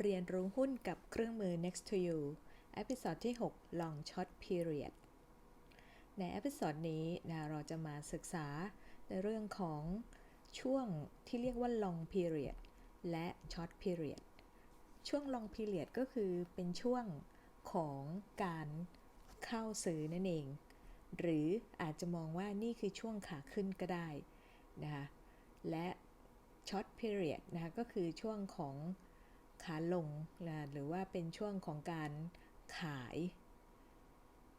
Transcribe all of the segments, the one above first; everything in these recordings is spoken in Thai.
เรียนรู้หุ้นกับเครื่องมือ next to you เอพิ o d ดที่ 6 long short period ในเอพิ o d ดนี้นะเราจะมาศึกษาในเรื่องของช่วงที่เรียกว่า long period และ short period ช่วง long period ก็คือเป็นช่วงของการเข้าซื้อนั่นเอง หรืออาจจะมองว่านี่คือช่วงขาขึ้นก็ได้นะคะและ short period นะคะก็คือช่วงของ ขาลงนะหรือว่าเป็นช่วงของการขาย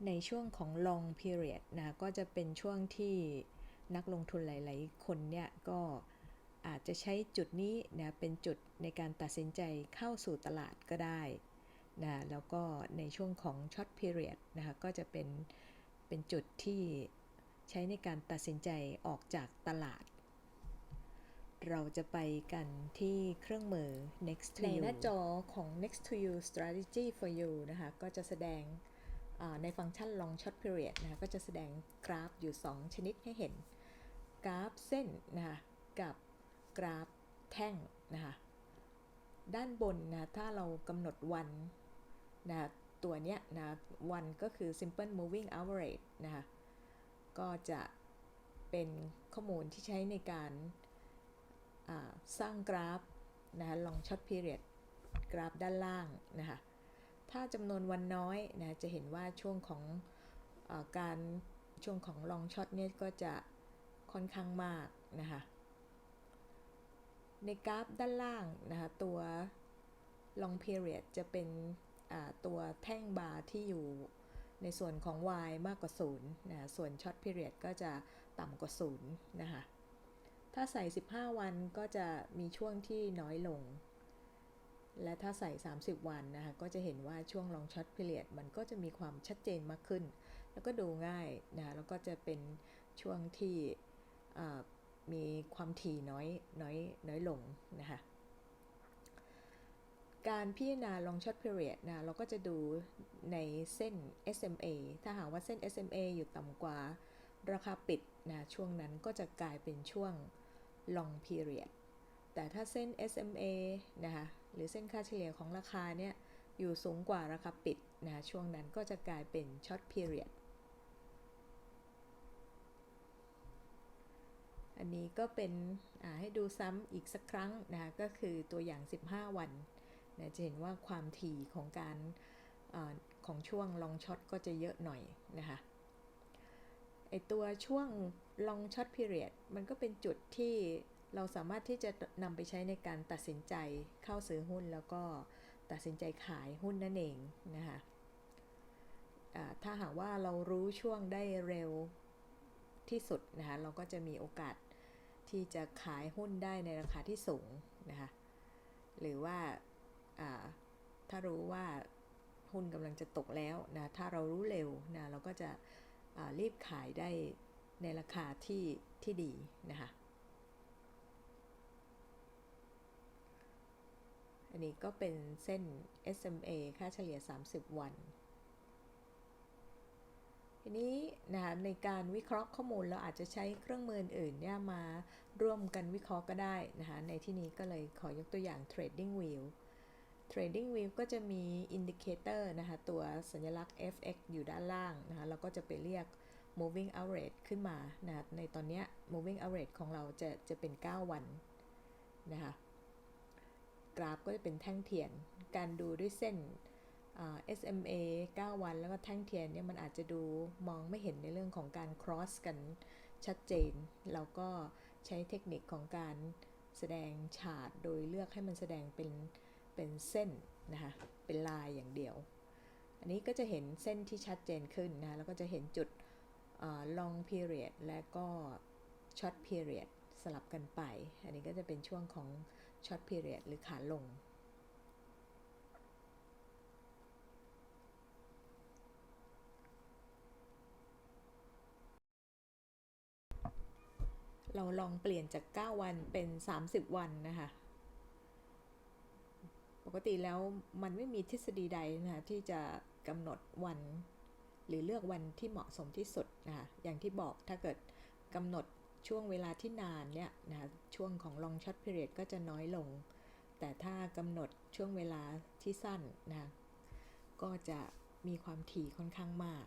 ในช่วงของ long period นะก็จะเป็นช่วงที่นักลงทุนหลาย ๆ คนเนี่ยก็อาจจะใช้จุดนี้นะเป็นจุดในการตัดสินใจเข้าสู่ตลาดก็ได้นะแล้วก็ในช่วงของ short period นะคะก็จะเป็นเป็นจุดที่ใช้ในการตัดสินใจออกจากตลาด เราจะไปกันที่เครื่องมือ next to you ในหน้าจอของ next to you strategy for you นะคะ ก็จะแสดงในฟังก์ชัน long short period นะคะก็จะแสดงกราฟอยู่ 2 ชนิดให้เห็น กราฟเส้นนะคะกับกราฟแท่งนะคะด้านบนนะถ้าเรากำหนดวันนะตัวเนี้ยนะวันก็คือ simple moving average นะคะก็จะเป็นข้อมูลที่ใช้ในการ สร้างกราฟนะคะลองช็อตพีเรียดกราฟด้านล่างนะคะถ้าจำนวนวันน้อยนะจะเห็นว่าช่วงของอการช่วงของลองช็อตเนี่ยก็จะค่อนข้างมากนะคะในกราฟด้านล่างนะคะตัว long period จะเป็นตัวแท่งบาร์ที่อยู่ในส่วนของ y มากกว่า0นะะส่วน short period ก็จะต่ำกว่า0นะคะ ถ้าใส่ 15 วันก็จะมีช่วงที่น้อยลง และถ้าใส่ 30 วันนะคะ ก็จะเห็นว่าช่วงลองช็อตพิเรียดมันก็จะมีความชัดเจนมากขึ้น แล้วก็ดูง่ายนะคะแล้วก็จะเป็นช่วงที่มีความถี่น้อยน้อยน้อยลงนะคะการพิจารณา long short period นะเราก็จะดูในเส้น SMA ถ้าหากว่าเส้น SMA อยู่ต่ำกว่าราคาปิด นะช่วงนั้นก็จะกลายเป็นช่วง long period แต่ถ้าเส้น SMA นะคะหรือเส้นค่าเฉลี่ยของราคาเนี่ยอยู่สูงกว่าราคาปิดนะช่วงนั้นก็จะกลายเป็น short period อันนี้ก็เป็นให้ดูซ้ำอีกสักครั้งนะก็คือตัวอย่าง 15 วันนะจะเห็นว่าความถี่ของการอของช่วง long shot ก็จะเยอะหน่อยนะคะ ไอตัวช่วง long short period มันก็เป็นจุดที่เราสามารถที่จะนำไปใช้ในการตัดสินใจเข้าซื้อหุ้นแล้วก็ตัดสินใจขายหุ้นนั่นเองนะคะถ้าหากว่าเรารู้ช่วงได้เร็วที่สุดนะคะเราก็จะมีโอกาสที่จะขายหุ้นได้ในราคาที่สูงนะคะหรือว่าถ้ารู้ว่าหุ้นกำลังจะตกแล้วนะถ้าเรารู้เร็วนะเราก็จะ รีบขายได้ในราคาที่ที่ดีนะคะอันนี้ก็เป็นเส้น SMA ค่าเฉลี่ย 30 วันทีนี้นะคะในการวิเคราะห์ข้อมูลเราอาจจะใช้เครื่องมืออื่นเนี่ยมาร่วมกันวิเคราะห์ก็ได้นะคะในที่นี้ก็เลยขอยกตัวอย่าง Trading View Trading View ก็จะมีอินดิเคเตอร์นะคะ ตัวสัญลักษณ์ FX อยู่ด้านล่างนะคะเราก็จะไปเรียก moving average ขึ้นมานะในตอนนี้ moving average ของเราจะจะเป็น 9 วันนะคะกราฟก็จะเป็นแท่งเทียน การดูด้วยเส้น SMA 9 วันแล้วก็แท่งเทียนเนี่ยมันอาจจะดูมองไม่เห็นในเรื่องของการ cross กันชัดเจน เราก็ใช้เทคนิคของการแสดงฉาดโดยเลือกให้มันแสดงเป็น เป็นเส้นนะคะเป็นลายอย่างเดียว อันนี้ก็จะเห็นเส้นที่ชัดเจนขึ้นนะแล้วก็จะเห็นจุด long period และก็ short period สลับกันไป อันนี้ก็จะเป็นช่วงของ short period หรือขาลงเราลองเปลี่ยนจาก 9 วันเป็น 30 วันนะคะ กติแล้วมันไม่มีทฤษฎีใดนะคะที่จะกำหนดวัน หรือเลือกวันที่เหมาะสมที่สุดนะคะอย่างที่บอกถ้าเกิดกำหนดช่วงเวลาที่นานเนี่ยนะคะช่วงของ long short period ก็จะน้อยลง แต่ถ้ากำหนดช่วงเวลาที่สั้นนะก็จะมีความถี่ค่อนข้างมาก